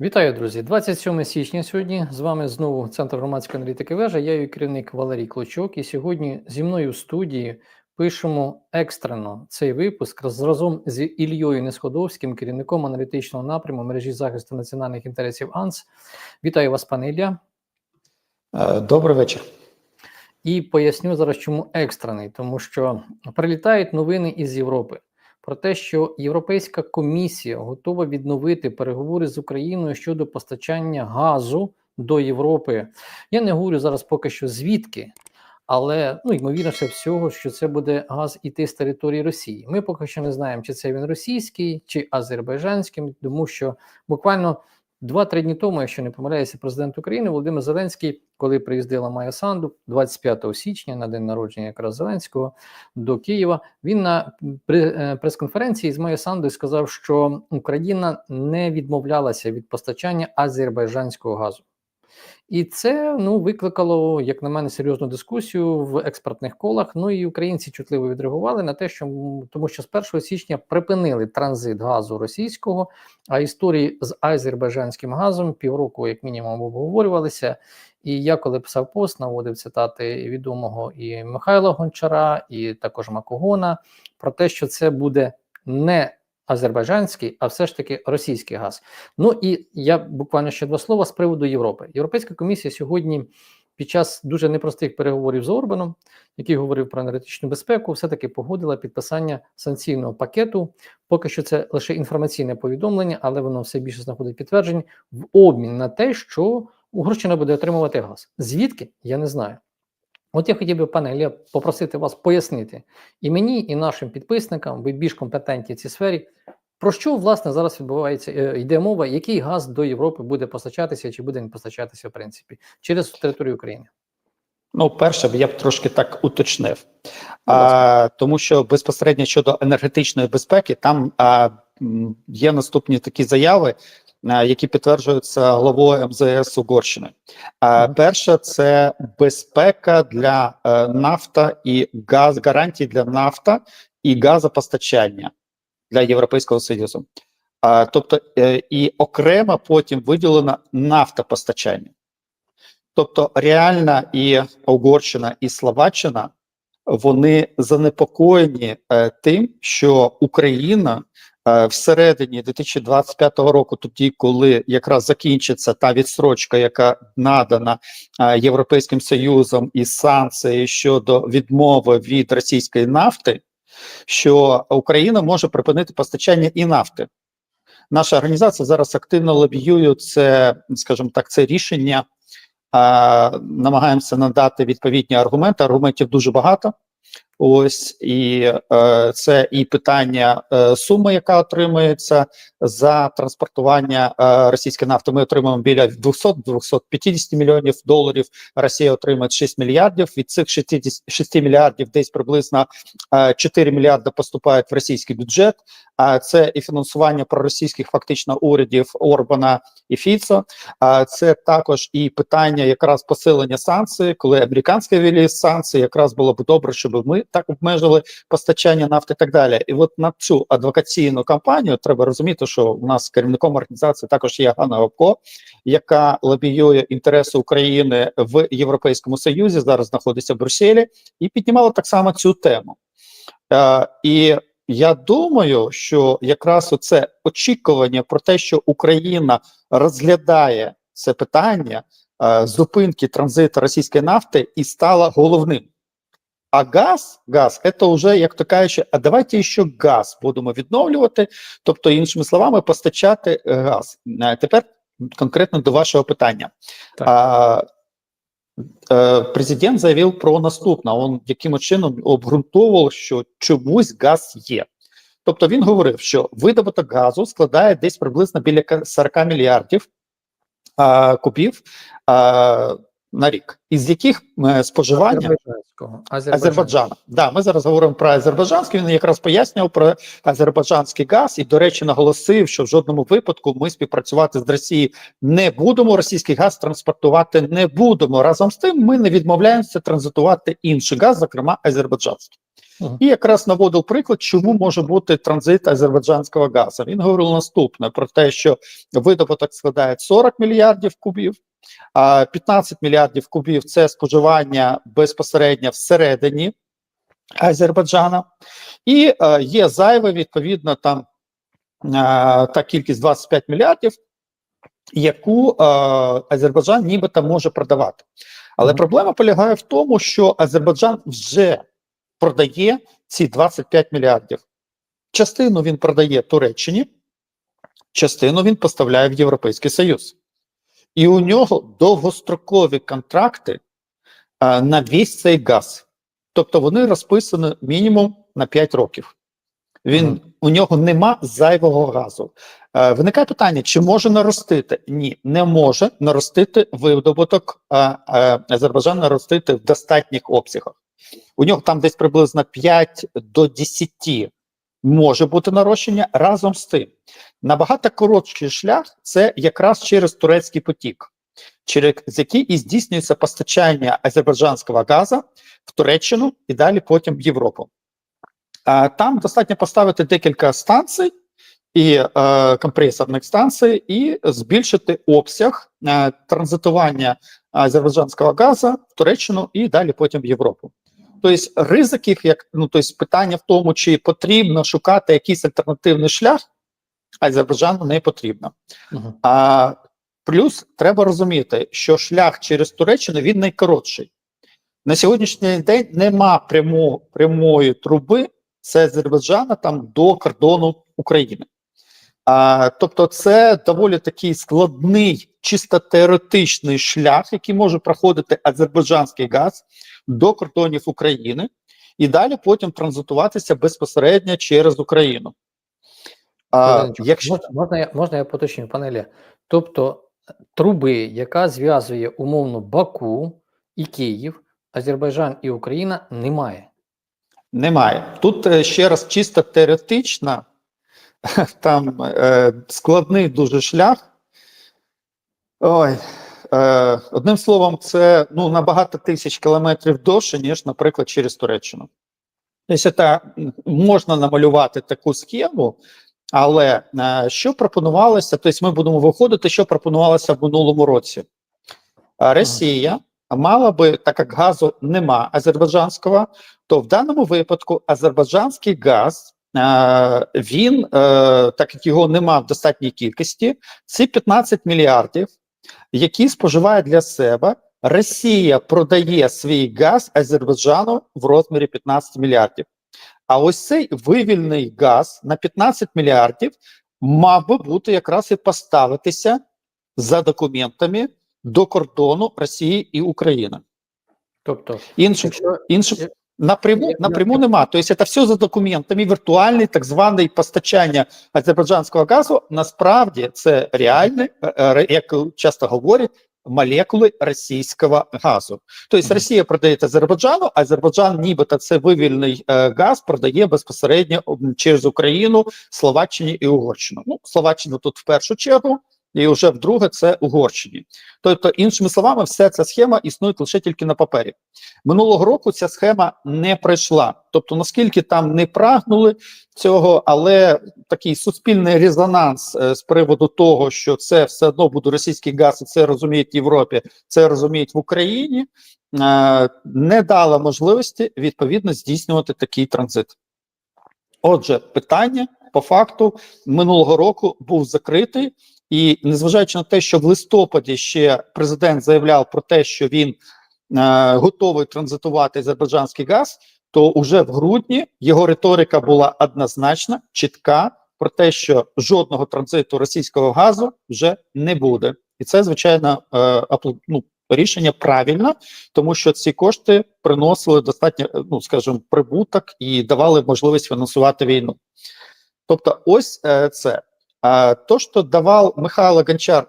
Вітаю, друзі! 27 січня сьогодні. З вами знову Центр громадської аналітики вежа. Я її керівник Валерій Клочок. І сьогодні зі мною в студії пишемо екстрено цей випуск разом з Ільєю Несходовським, керівником аналітичного напряму мережі захисту національних інтересів АНС. Вітаю вас, пане Ілля. Е, Добрий вечір. І поясню зараз, чому екстрений, тому що прилітають новини із Європи про те, що Європейська комісія готова відновити переговори з Україною щодо постачання газу до Європи. Я не говорю зараз поки що звідки, але ну ймовірніше всього, що це буде газ іти з території Росії. Ми поки що не знаємо, чи це він російський, чи азербайджанський, тому що буквально. Два-три дні тому, якщо не помиляюся, президент України Володимир Зеленський, коли приїздила Майя Санду 25 січня на день народження якраз Зеленського до Києва, він на е, прес-конференції з Майя Сандою сказав, що Україна не відмовлялася від постачання азербайджанського газу. І це ну викликало, як на мене, серйозну дискусію в експертних колах. Ну і українці чутливо відреагували на те, що тому що з 1 січня припинили транзит газу російського, а історії з азербайджанським газом півроку, як мінімум, обговорювалися. І я, коли писав пост, наводив цитати відомого і Михайла Гончара, і також Макогона про те, що це буде не азербайджанський, а все ж таки російський газ. Ну і я буквально ще два слова з приводу Європи. Європейська комісія сьогодні під час дуже непростих переговорів з Орбаном, який говорив про енергетичну безпеку, все-таки погодила підписання санкційного пакету. Поки що це лише інформаційне повідомлення, але воно все більше знаходить підтверджень в обмін на те, що Угорщина буде отримувати газ. Звідки я не знаю. От я хотів би, пане Ілля, попросити вас пояснити і мені, і нашим підписникам, ви більш компетентні в цій сфері. Про що власне зараз відбувається? е, Йде мова, який газ до Європи буде постачатися, чи буде він постачатися в принципі через територію України? Ну, перше, я б трошки так уточнив, а, тому що безпосередньо щодо енергетичної безпеки, там а, є наступні такі заяви, які підтверджуються главою МЗС Угорщини. А, Мгм. перше, це безпека для е, нафта і газ, гарантії для нафта і газопостачання для Європейського Союзу. Тобто, е, і окремо потім виділено нафтопостачання. Тобто реальна і Угорщина, і Словаччина вони занепокоєні е, тим, що Україна е, всередині 2025 року, тоді, коли якраз закінчиться та відстрочка, яка надана е, Європейським Союзом і санкції щодо відмови від російської нафти, що Україна може припинити постачання і нафти. Наша організація зараз активно лобіює це, скажімо так, це рішення. Намагаємося надати відповідні аргументи. Аргументів дуже багато. Ось і е, це і питання е, суми, яка отримується за транспортування е, російської нафти. Ми отримуємо біля 200-250 мільйонів доларів. Росія отримує 6 мільярдів. Від цих 60, 6 мільярдів десь приблизно е, 4 мільярди поступають в російський бюджет. А це і фінансування проросійських фактично урядів Орбана і Фіцо. А це також і питання якраз посилення санкцій, коли американські ввели санкції, якраз було б добре, щоб ми так обмежили постачання нафти і так далі. І от на цю адвокаційну кампанію треба розуміти, що у нас керівником організації також є Ганна Гопко, яка лобіює інтереси України в Європейському Союзі. Зараз знаходиться в Брюсселі, і піднімала так само цю тему. Е, і я думаю, що якраз оце очікування про те, що Україна розглядає це питання е, зупинки транзиту російської нафти, і стало головним. А газ, газ, це вже, як то кажучи, а давайте ще газ будемо відновлювати, тобто, іншими словами, постачати е, газ. Тепер конкретно до вашого питання. Так. А, е, президент заявив про наступне: він яким чином обґрунтовував, що чомусь газ є. Тобто він говорив, що видобуток газу складає десь приблизно біля 40 мільярдів а, кубів а, на рік, із яких е, споживання. Азербайджана. Да, ми зараз говоримо про азербайджанський. Він якраз пояснював про азербайджанський газ і, до речі, наголосив, що в жодному випадку ми співпрацювати з Росією не будемо. Російський газ транспортувати не будемо. Разом з тим, ми не відмовляємося транзитувати інший газ, зокрема азербайджанський. Мгм. І якраз наводив приклад, чому може бути транзит азербайджанського газу. Він говорив наступне про те, що видобуток складає 40 мільярдів кубів, 15 мільярдів кубів це споживання безпосередньо всередині Азербайджана, і е, є зайве, відповідно, там е, та кількість 25 мільярдів, яку е, Азербайджан нібито може продавати. Але проблема полягає в тому, що Азербайджан вже продає ці 25 мільярдів. Частину він продає Туреччині, частину він поставляє в Європейський Союз. І у нього довгострокові контракти а, на весь цей газ. Тобто вони розписані мінімум на 5 років. Він, Мгм. У нього нема зайвого газу. Е, виникає питання: чи може наростити? Ні, не може наростити видобуток е, е, Азербайджан наростити в достатніх обсягах. У нього там десь приблизно 5 до 10 може бути нарощення разом з тим. Набагато коротший шлях це якраз через турецький потік, через який і здійснюється постачання азербайджанського газу в Туреччину і далі потім в Європу. Там достатньо поставити декілька станцій і е, компресорних станцій, і збільшити обсяг е, транзитування азербайджанського газу в Туреччину і далі потім в Європу. Тобто ризиків, як ну тобто питання в тому, чи потрібно шукати якийсь альтернативний шлях, Азербайджану не потрібно. Мгм. А плюс треба розуміти, що шлях через Туреччину він найкоротший. На сьогоднішній день нема прямо, прямої труби з Азербайджана там до кордону України. А, тобто, це доволі такий складний, чисто теоретичний шлях, який може проходити азербайджанський газ до кордонів України і далі потім транзитуватися безпосередньо через Україну. А, якщо Можна, можна, я, можна я поточню, пане Ілля? Тобто е, труби, яка зв'язує умовно Баку і Київ, Азербайджан і Україна, немає. Немає. Тут е, ще раз чисто теоретично, там е, складний дуже шлях. Ой, е, одним словом, це ну, на багато тисяч кілометрів довше, ніж, наприклад, через Туреччину. Тобто, можна намалювати таку схему, але е, що пропонувалося? Тобто, ми будемо виходити, що пропонувалося в минулому році. Росія мала би, так як газу нема азербайджанського, то в даному випадку азербайджанський газ, е, він, так як його нема в достатній кількості, ці 15 мільярдів, які споживає для себе, Росія продає свій газ Азербайджану в розмірі 15 мільярдів. А ось цей вивільний газ на 15 мільярдів мав би бути якраз і поставитися за документами до кордону Росії і України. Тобто, Інших якщо інших Я- напряму напряму нема. Тобто це все за документами. Віртуальний так званий постачання азербайджанського газу. Насправді це реальне, е, е, як часто говорять, молекули російського газу. Тобто. Росія продає Азербайджану, а Азербайджан, нібито це вивільний е, газ, продає безпосередньо через Україну, Словаччині і Угорщину. Ну, Словаччину тут в першу чергу. І вже вдруге це Угорщині. Тобто, іншими словами, вся ця схема існує лише тільки на папері. Минулого року ця схема не пройшла. Тобто, наскільки там не прагнули цього, але такий суспільний резонанс е, з приводу того, що це все одно буде російський газ, і це розуміють в Європі, це розуміють в Україні, е, не дала можливості відповідно здійснювати такий транзит. Отже, питання по факту минулого року був закритий, і незважаючи на те, що в листопаді ще президент заявляв про те, що він е, готовий транзитувати азербайджанський газ, то уже в грудні його риторика була однозначна, чітка про те, що жодного транзиту російського газу вже не буде, і це звичайно е, ну, рішення правильне, тому що ці кошти приносили достатньо, е, ну скажімо, прибуток і давали можливість фінансувати війну. Тобто, ось е, це. То, що давав Михайло Гончар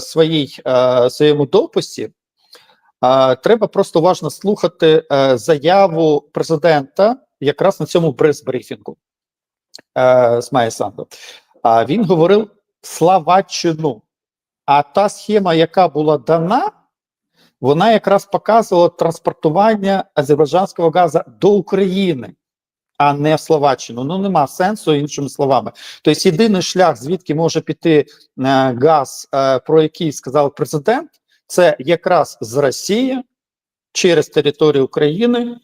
своїй, е, своєму дописі, е, треба просто уважно слухати е, заяву президента якраз на цьому прес-брифінгу е, з Майя Санду. Він говорив Словаччину. А та схема, яка була дана, вона якраз показувала транспортування азербайджанського газу до України. А не в Словаччину. Ну нема сенсу іншими словами. Тобто єдиний шлях, звідки може піти е, газ, е, про який сказав президент, це якраз з Росії через територію України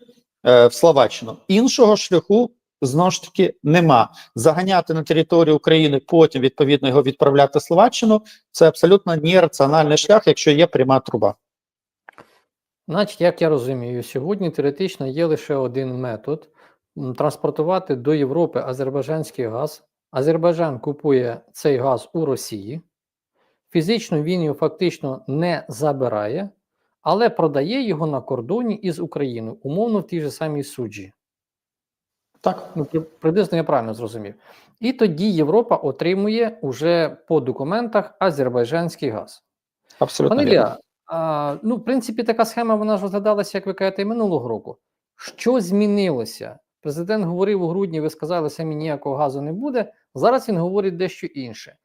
е, в Словаччину. Іншого шляху знову ж таки нема. Заганяти на територію України, потім відповідно його відправляти в Словаччину. Це абсолютно нераціональний шлях, якщо є пряма труба. Значить, як я розумію, сьогодні теоретично є лише один метод транспортувати до Європи азербайджанський газ. Азербайджан купує цей газ у Росії. Фізично він його фактично не забирає, але продає його на кордоні із Україною, умовно в тій же самій суджі. Так, Ну, приблизно я правильно зрозумів. І тоді Європа отримує уже по документах азербайджанський газ. абсолютно Пане. Ілля, а, ну, в принципі, така схема вона ж розглядалася, як ви кажете, і минулого року. Що змінилося? Президент говорив у грудні, ви сказали, самі ніякого газу не буде. Зараз він говорить дещо інше.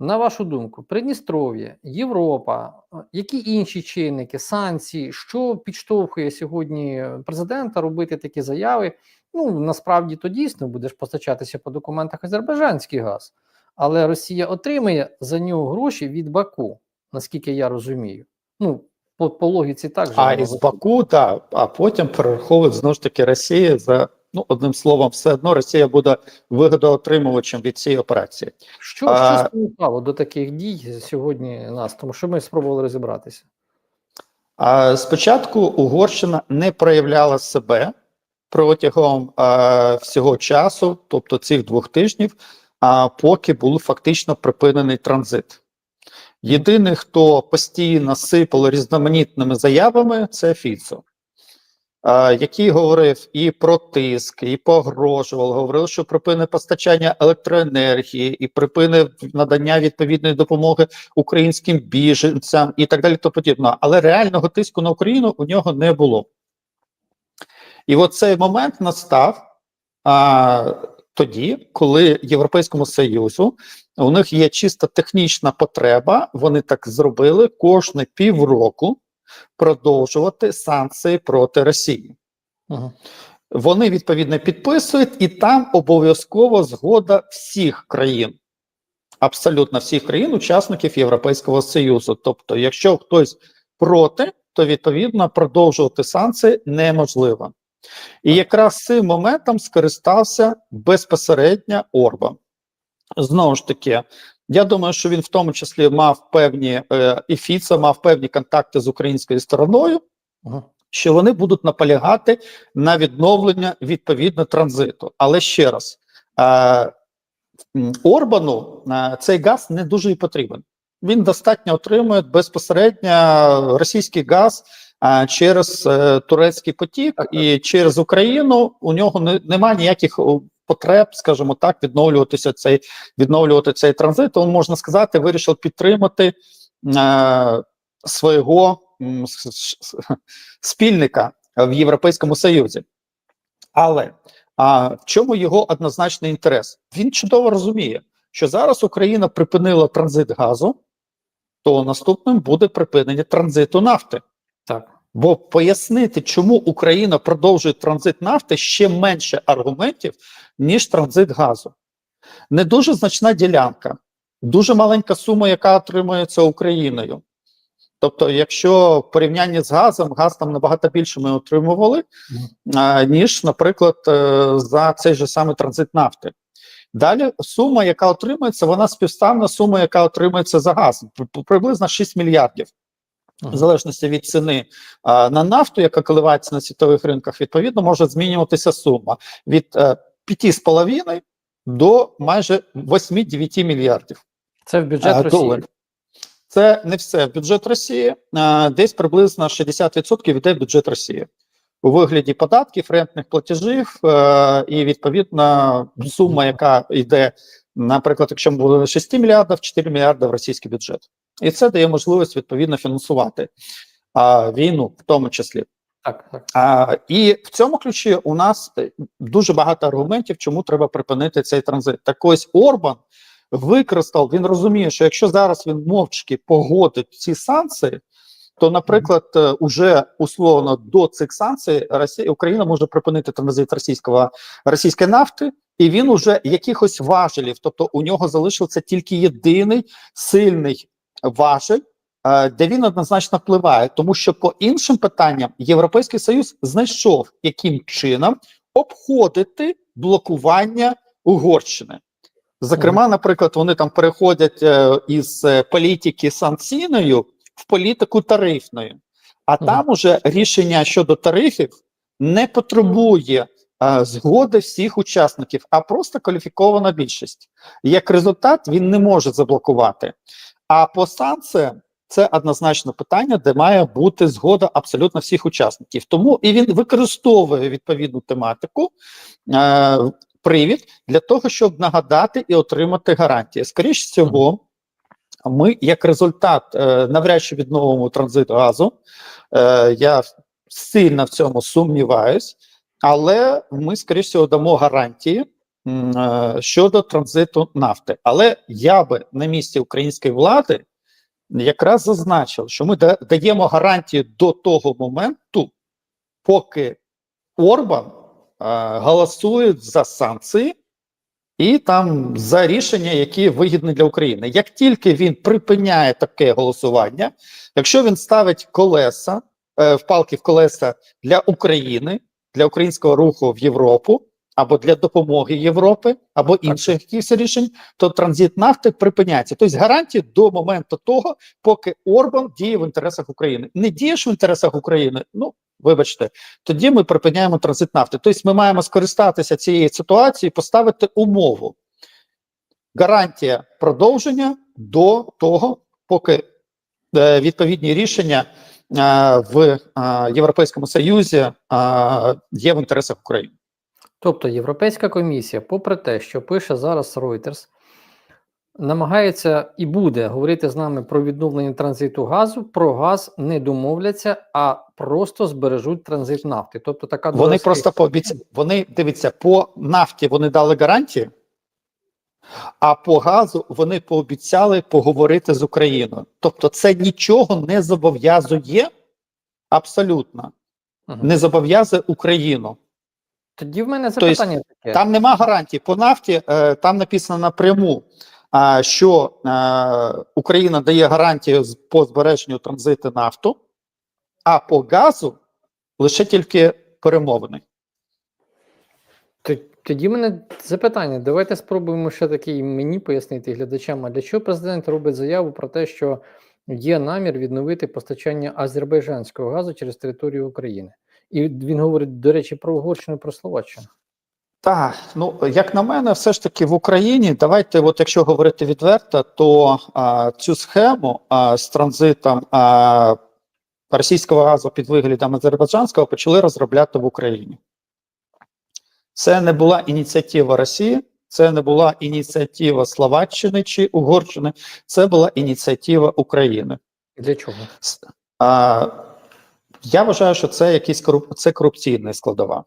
На вашу думку, Придністров'я, Європа, які інші чинники, санкції, що підштовхує сьогодні президента робити такі заяви? Ну, насправді то дійсно будеш постачатися по документах азербайджанський газ, але Росія отримає за нього гроші від Баку наскільки я розумію. Ну, по, по логіці так же. А із. Баку, так, а потім перераховують знову ж таки Росія за ну одним словом, все одно Росія буде вигодоотримувачем від цієї операції. Що, а- що спонукало до таких дій сьогодні нас? Тому що ми спробували розібратися. А спочатку Угорщина не проявляла себе протягом а, всього часу, тобто цих двох тижнів, а поки був фактично припинений транзит. Єдиний, хто постійно сипав різноманітними заявами, це Фіцо, який говорив і про тиск, і погрожував, говорив, що припине постачання електроенергії, і припине надання відповідної допомоги українським біженцям і так далі. То подібно. Але реального тиску на Україну у нього не було. І от цей момент настав а, тоді, коли Європейському Союзу у них є чисто технічна потреба, вони так зробили кожне півроку продовжувати санкції проти Росії. Угу. Вони відповідно підписують, і там обов'язково згода всіх країн, абсолютно всіх країн, учасників Європейського Союзу. Тобто, якщо хтось проти, то відповідно продовжувати санкції неможливо. І якраз цим моментом скористався безпосередньо Орбан. Знову ж таки, я думаю, що він в тому числі мав певні е, і Фіца мав певні контакти з українською стороною що вони будуть наполягати на відновлення відповідно транзиту. Але ще раз, е, Орбану е, цей газ не дуже і потрібен. Він достатньо отримує безпосередньо російський газ через турецький потік і через Україну у нього не, немає ніяких потреб, скажімо так, відновлюватися цей відновлювати цей транзит. Тому можна сказати, вирішив підтримати е, свого спільника в Європейському Союзі. Але а, в чому його однозначний інтерес? Він чудово розуміє, що зараз Україна припинила транзит газу, то наступним буде припинення транзиту нафти. Бо пояснити, чому Україна продовжує транзит нафти, ще менше аргументів, ніж транзит газу. Не дуже значна ділянка, дуже маленька сума, яка отримується Україною. Тобто, якщо в порівнянні з газом, газ там набагато більше ми отримували, ніж, наприклад, е, за цей же самий транзит нафти. Далі сума, яка отримується, вона співставна сума, яка отримується за газ, приблизно 6 мільярдів. В залежності від ціни на нафту, яка коливається на світових ринках, відповідно може змінюватися сума від е, 5,5 до майже 8-9 мільярдів Це в бюджет а, Росії. Це не все. в Бюджет Росії десь приблизно 60% йде в бюджет Росії у вигляді податків, рентних платежів е, і відповідно сума, яка йде, наприклад, якщо ми буде 6 мільярдів, 4 мільярди в російський бюджет. І це дає можливість відповідно фінансувати а, війну, в тому числі. Так, так. А, і в цьому ключі у нас е, дуже багато аргументів, чому треба припинити цей транзит. Так ось Орбан використав, він розуміє, що якщо зараз він мовчки погодить ці санкції, то, наприклад, е, уже условно до цих санкцій Росія Україна може припинити транзит російського російської нафти, і він уже якихось важелів, тобто у нього залишився тільки єдиний сильний важель, е, де він однозначно впливає, тому що по іншим питанням Європейський Союз знайшов яким чином обходити блокування Угорщини. Зокрема, наприклад, вони там переходять е, із е, політики санкційною в політику тарифною, а там уже рішення щодо тарифів не потребує згоди всіх учасників, а просто кваліфікована більшість. Як результат, він не може заблокувати. А по санкціям це однозначно питання, де має бути згода абсолютно всіх учасників. Тому і він використовує відповідну тематику. Е, Привід для того, щоб нагадати і отримати гарантії. Скоріше всього, ми, як результат, е, навряд чи відновимо транзит газу. Е, я сильно в цьому сумніваюсь, але ми, скоріше всього, дамо гарантії щодо транзиту нафти. Але я би на місці української влади якраз зазначив, що ми даємо гарантії до того моменту, поки Орбан е, голосує за санкції і там за рішення, які вигідні для України. Як тільки він припиняє таке голосування, якщо він ставить колеса, е, впалки в колеса для України, для українського руху в Європу, або для допомоги Європи, або інших якихось рішень, то транзит нафти припиняється. Тобто гарантії до моменту того, поки Орбан діє в інтересах України. Не дієш в інтересах України, ну вибачте, тоді ми припиняємо транзит нафти. Тобто ми маємо скористатися цією ситуацією, і поставити умову. Гарантія продовження до того, поки е, відповідні рішення е, в е, Європейському Союзі е, є в інтересах України. Тобто Європейська комісія, попри те, що пише зараз Reuters, намагається і буде говорити з нами про відновлення транзиту газу. Про газ не домовляться, а просто збережуть транзит нафти. Тобто така Вони дурацька- просто пообіцяли. Вони дивіться, по нафті вони дали гарантії, а по газу вони пообіцяли поговорити з Україною. Тобто, це нічого не зобов'язує абсолютно, не зобов'язує Україну. Тоді в мене Тобто, запитання таке. Там нема гарантій. По нафті е, там написано напряму, що е, Україна дає гарантію по збереженню транзиту нафту, а по газу лише тільки перемовини. Тоді в мене запитання. Давайте спробуємо ще таки мені пояснити глядачам, а для чого президент робить заяву про те, що є намір відновити постачання азербайджанського газу через територію України. І він говорить, до речі, про Угорщину, і про Словаччину. Так, ну як на мене, все ж таки в Україні. Давайте, от якщо говорити відверто, то а, цю схему а, з транзитом а, російського газу під виглядом азербайджанського почали розробляти в Україні. Це не була ініціатива Росії, це не була ініціатива Словаччини чи Угорщини, це була ініціатива України. Для чого? А, я вважаю, що це якийсь коруп... це корупційна складова.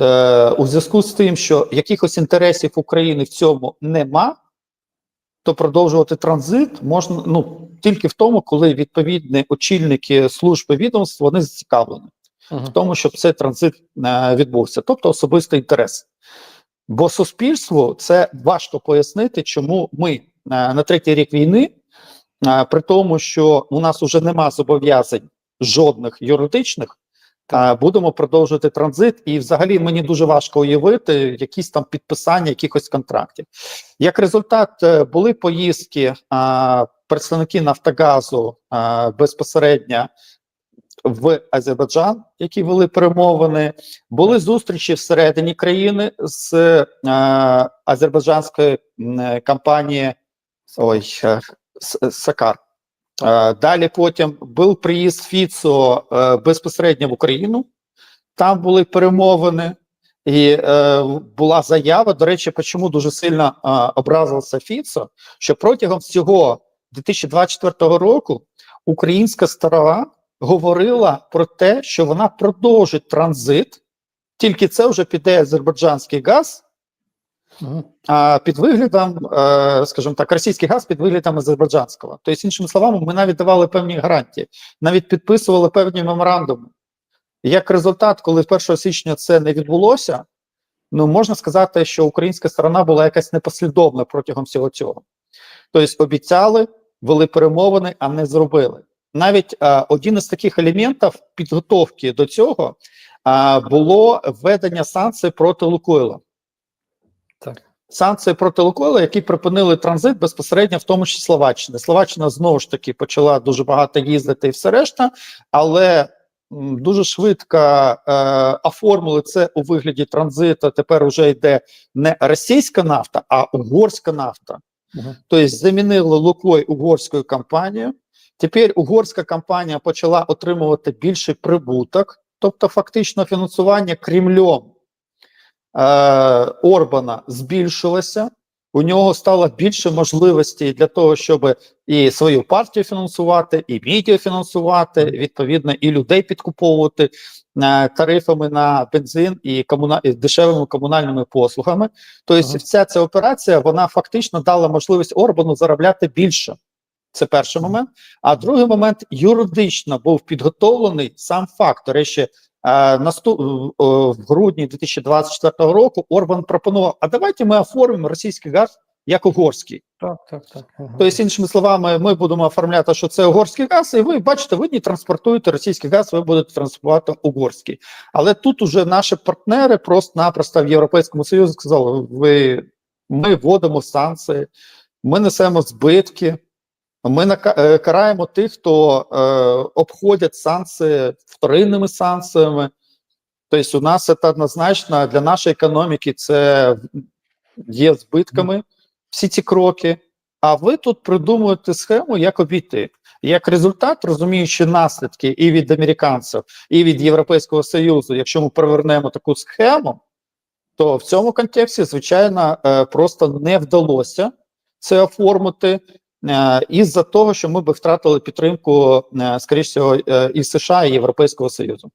Е, у зв'язку з тим, що якихось інтересів України в цьому нема, то продовжувати транзит можна ну, тільки в тому, коли відповідні очільники служби відомств вони зацікавлені в тому, щоб цей транзит е, відбувся, тобто особистий інтерес. Бо суспільству це важко пояснити, чому ми е, на третій рік війни, е, при тому, що у нас вже нема зобов'язань жодних юридичних, е, будемо продовжувати транзит. І взагалі мені дуже важко уявити якісь там підписання якихось контрактів. Як результат, е, були поїздки е, представники Нафтогазу е, безпосередньо в Азербайджан, які вели перемовини, були зустрічі всередині країни з е, азербайджанської е, компанії ой, Сакар. Е, далі потім був приїзд Фіцо е, безпосередньо в Україну. Там були перемовини, і е, була заява. До речі, чому дуже сильно е, образився Фіцо, що протягом всього 2024 року українська сторона говорила про те, що вона продовжить транзит, тільки це вже піде азербайджанський газ. А під виглядом, е, скажімо так, російський газ під виглядом азербайджанського. Тобто, іншими словами, ми навіть давали певні гарантії, навіть підписували певні меморандуми. Як результат, коли 1 січня це не відбулося, ну можна сказати, що українська сторона була якась непослідовна протягом всього цього. Тобто обіцяли, вели перемовини, а не зробили. Навіть е, один із таких елементів підготовки до цього е, було введення санкцій проти Лукойла. Так. Санкції проти Лукойла, які припинили транзит безпосередньо в тому числі Словаччини. Словаччина знову ж таки почала дуже багато їздити і все решта, але дуже швидко е, оформили це у вигляді транзиту. Тепер вже йде не російська нафта, а угорська нафта. Мгм. Тобто замінили Лукой угорською компанією. Тепер угорська компанія почала отримувати більший прибуток, тобто фактично фінансування Кремлем е, Орбана збільшилося. У нього стало більше можливостей для того, щоб і свою партію фінансувати, і медіа фінансувати, відповідно, і людей підкуповувати е, тарифами на бензин і, комуна... і дешевими комунальними послугами. Тобто, Ага. вся ця операція вона фактично дала можливість Орбану заробляти більше. Це перший момент. А другий момент юридично був підготовлений сам факт. До речі, е, е, в грудні 2024 року Орбан пропонував: а давайте ми оформимо російський газ як угорський. Так, так, так. Ага. Тобто, іншими словами, ми будемо оформляти, що це угорський газ, і ви бачите, ви не транспортуєте російський газ, ви будете транспортувати угорський. Але тут уже наші партнери просто-напросто в Європейському Союзі сказали: ви ми вводимо санкції, ми несемо збитки. Ми е, караємо тих, хто е, обходять санкції вторинними санкціями. Тобто, у нас це однозначно для нашої економіки це є збитками всі ці кроки. А ви тут придумуєте схему, як обійти. Як результат, розуміючи наслідки і від американців, і від Європейського Союзу, якщо ми перевернемо таку схему, то в цьому контексті, звичайно, е, просто не вдалося це оформити із-за того, що ми би втратили підтримку, е, скоріш всього, е, і США, і Європейського Союзу.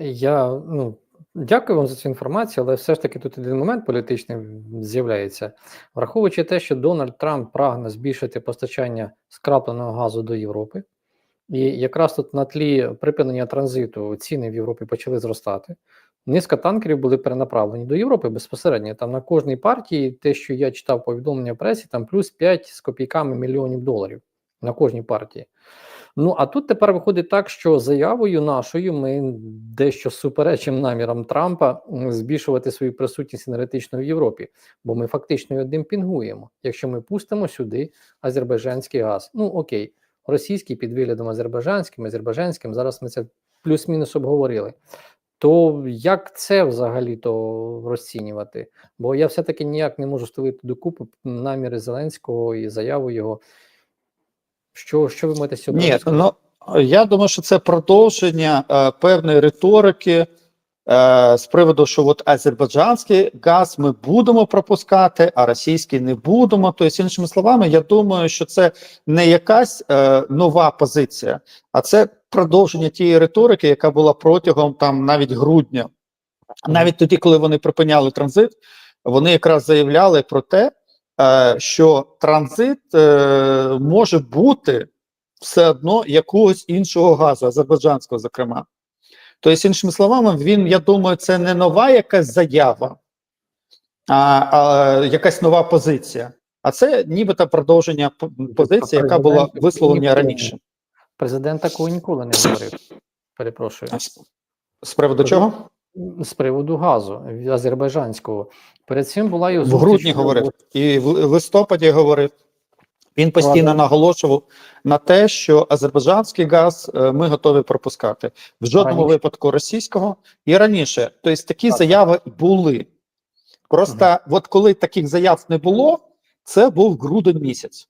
Я ну, дякую вам за цю інформацію, але все ж таки тут один момент політичний з'являється. Враховуючи те, що Дональд Трамп прагне збільшити постачання скрапленого газу до Європи, і якраз тут на тлі припинення транзиту ціни в Європі почали зростати. Низка танкерів були перенаправлені до Європи безпосередньо. Там на кожній партії, те, що я читав повідомлення в пресі, там плюс 5 з копійками мільйонів доларів на кожній партії. Ну а тут тепер виходить так, що заявою нашою ми дещо суперечимо намірам Трампа збільшувати свою присутність енергетично в Європі, бо ми фактично його демпінгуємо, якщо ми пустимо сюди азербайджанський газ. Ну окей, російський під виглядом азербайджанським, азербайджанським. Зараз ми це плюс-мінус обговорили. То як це взагалі то розцінювати? Бо я все-таки ніяк не можу ставити докупи наміри Зеленського і заяву його. Що, що ви маєте цього Ні, ну я думаю, що це продовження е, певної риторики е, з приводу, що от азербайджанський газ ми будемо пропускати, а російський не будемо. Тобто, іншими словами, я думаю, що це не якась е, нова позиція, а це продовження тієї риторики, яка була протягом там навіть грудня. Навіть тоді, коли вони припиняли транзит, вони якраз заявляли про те, е, що транзит е, може бути все одно якогось іншого газу, азербайджанського, зокрема. Тобто, іншими словами, він, я думаю, це не нова якась заява, а, а якась нова позиція. А це нібито продовження позиції, яка була висловлена раніше. Президент такого ніколи не говорив. Перепрошую. З, приводу чого? З приводу газу азербайджанського. Перед цим була і В грудні говорив, і в листопаді говорив. Він постійно Ладно. наголошував на те, що азербайджанський газ е, ми готові пропускати в жодному Раніше. випадку російського і раніше. Тобто такі Так. заяви були. Просто от коли таких заяв не було, це був грудень місяць.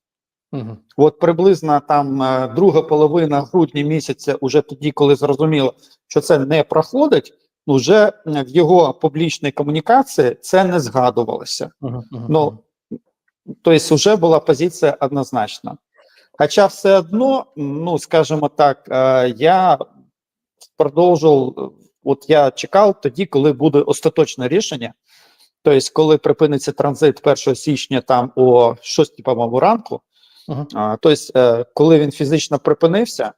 Мгм. От приблизно там е, друга половина грудня місяця, уже тоді, коли зрозуміло, що це не проходить, вже в його публічній комунікації це не згадувалося. Мгм. Ну, Тобто, вже була позиція однозначна. Хоча все одно, ну скажімо так, е, я продовжував, е, от я чекав тоді, коли буде остаточне рішення Тобто, коли припиниться транзит 1 січня там о 6, по-моєму, ранку, Мгм. а, тобто, е, коли він фізично припинився,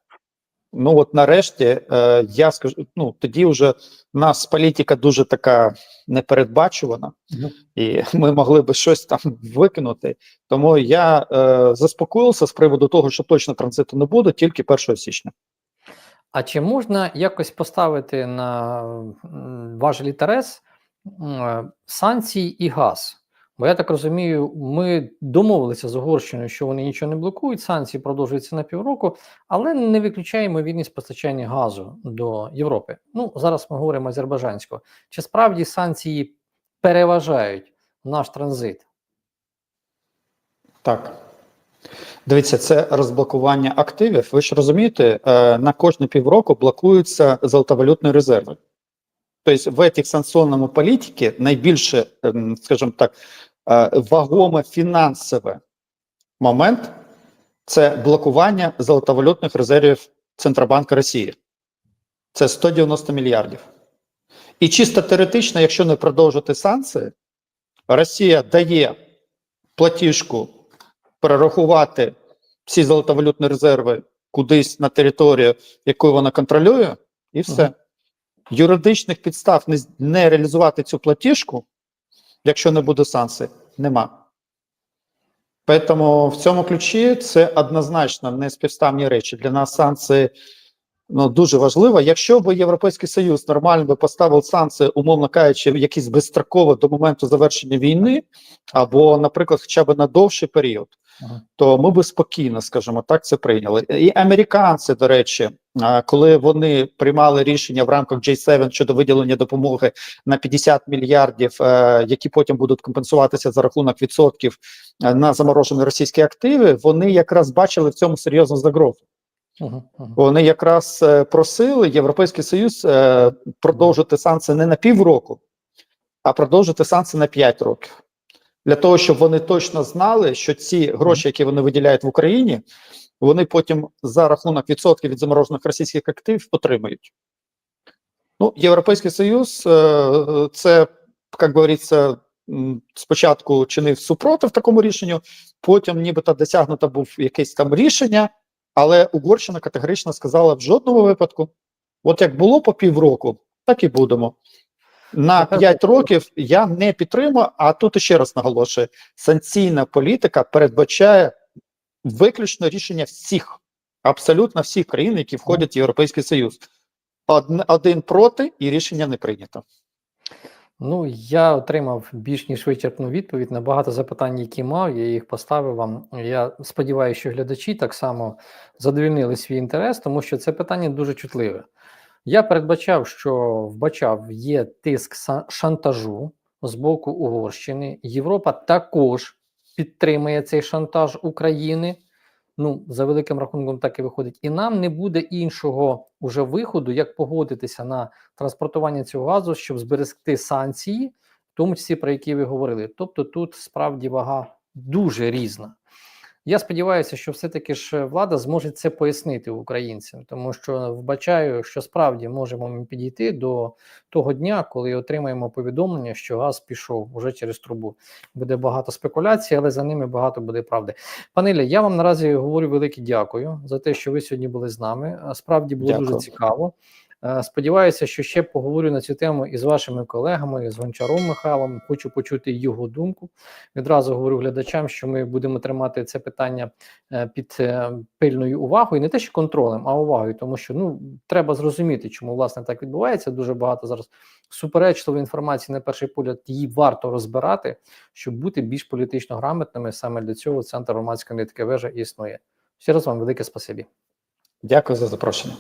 ну от нарешті е, я скажу, ну тоді вже в нас політика дуже така непередбачувана, Мгм. і ми могли би щось там викинути. Тому я е, заспокоївся з приводу того, що точно транзиту не буде, тільки 1 січня. А чи можна якось поставити на важелі м, е, санкції і газ? Бо я так розумію, ми домовилися з Угорщиною, що вони нічого не блокують, санкції продовжуються на півроку, але не виключаємо вільність постачання газу до Європи. Ну, зараз ми говоримо азербайджанського. Чи справді санкції переважають наш транзит? Так. Дивіться, це розблокування активів. Ви ж розумієте, е, на кожні півроку блокуються золотовалютні резерви. Тобто в цих санкціонному політиці найбільше, скажімо так, е, вагоме фінансове момент це блокування золотовалютних резервів Центробанку Росії. Це 190 мільярдів. І чисто теоретично, якщо не продовжити санкції, Росія дає платіжку перерахувати всі золотовалютні резерви кудись на територію, яку вона контролює, і все. Юридичних підстав не, не реалізувати цю платіжку, якщо не буде санкцій, нема. Тому в цьому ключі це однозначно не співставні речі. Для нас санкції ну, дуже важливо. Якщо б Європейський Союз нормально би поставив санкції, умовно кажучи, якісь безстроково до моменту завершення війни, або, наприклад, хоча б на довший період, Ага. то ми би спокійно, скажімо так, це прийняли. І американці, до речі, коли вони приймали рішення в рамках J7 щодо виділення допомоги на 50 мільярдів, е, які потім будуть компенсуватися за рахунок відсотків е, на заморожені російські активи, вони якраз бачили в цьому серйозну загрозу. Вони якраз е, просили Європейський Союз е, продовжити санкції не на півроку, а продовжити санкції на 5 років. Для того, щоб вони точно знали, що ці гроші, які вони виділяють в Україні, вони потім за рахунок відсотків від заморожених російських активів отримають. Ну, Європейський Союз е, це, як говориться, спочатку чинив супротив такому рішенню, потім нібито досягнуто був якесь там рішення, але Угорщина категорично сказала в жодному випадку: от як було по півроку, так і будемо. На Тепер- 5 років я не підтримую, а тут ще раз наголошую: санкційна політика передбачає виключно рішення всіх, абсолютно всіх країн, які входять в Європейський Союз. Один проти, і рішення не прийнято. Ну, я отримав більш ніж вичерпну відповідь на багато запитань, які мав. Я їх поставив вам. Я сподіваюся, що глядачі так само задовільнили свій інтерес, тому що це питання дуже чутливе. Я передбачав, що вбачав, є тиск шантажу з боку Угорщини. Європа також підтримує цей шантаж України. Ну, за великим рахунком, так і виходить. І нам не буде іншого уже виходу, як погодитися на транспортування цього газу, щоб зберегти санкції, в тому числі про які ви говорили. Тобто тут справді вага дуже різна. Я сподіваюся, що все-таки ж влада зможе це пояснити українцям, тому що вбачаю, що справді можемо ми підійти до того дня, коли отримаємо повідомлення, що газ пішов уже через трубу. Буде багато спекуляцій, але за ними багато буде правди. Пане Ілля, я вам наразі говорю велике дякую за те, що ви сьогодні були з нами. Справді було Дякую. дуже цікаво. Е, Сподіваюся, що ще поговорю на цю тему із вашими колегами, з Гончаром Михайлом. Хочу почути його думку. Відразу говорю глядачам, що ми будемо тримати це питання е, під е, пильною увагою, не те, що контролем, а увагою, тому що ну треба зрозуміти, чому власне так відбувається. Дуже багато зараз суперечливої інформації на перший погляд. Її варто розбирати, щоб бути більш політично грамотними. Саме для цього центр громадської аналітики вежа існує. Ще раз вам велике спасибі. Дякую за запрошення.